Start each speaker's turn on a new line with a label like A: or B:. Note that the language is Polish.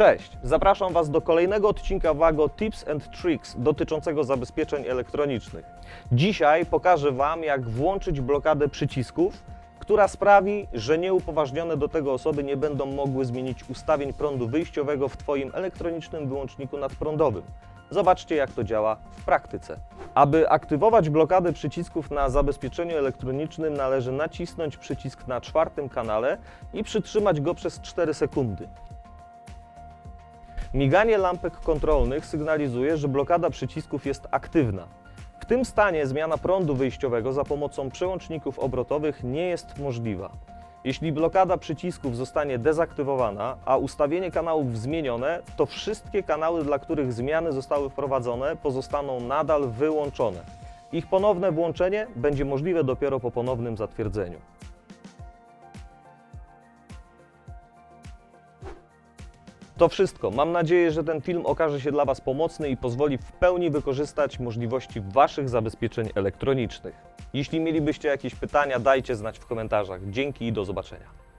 A: Cześć, zapraszam Was do kolejnego odcinka WAGO Tips and Tricks dotyczącego zabezpieczeń elektronicznych. Dzisiaj pokażę Wam, jak włączyć blokadę przycisków, która sprawi, że nieupoważnione do tego osoby nie będą mogły zmienić ustawień prądu wyjściowego w Twoim elektronicznym wyłączniku nadprądowym. Zobaczcie, jak to działa w praktyce. Aby aktywować blokadę przycisków na zabezpieczeniu elektronicznym, należy nacisnąć przycisk na czwartym kanale i przytrzymać go przez 4 sekundy. Miganie lampek kontrolnych sygnalizuje, że blokada przycisków jest aktywna. W tym stanie zmiana prądu wyjściowego za pomocą przełączników obrotowych nie jest możliwa. Jeśli blokada przycisków zostanie dezaktywowana, a ustawienie kanałów zmienione, to wszystkie kanały, dla których zmiany zostały wprowadzone, pozostaną nadal wyłączone. Ich ponowne włączenie będzie możliwe dopiero po ponownym zatwierdzeniu. To wszystko. Mam nadzieję, że ten film okaże się dla Was pomocny i pozwoli w pełni wykorzystać możliwości Waszych zabezpieczeń elektronicznych. Jeśli mielibyście jakieś pytania, dajcie znać w komentarzach. Dzięki i do zobaczenia.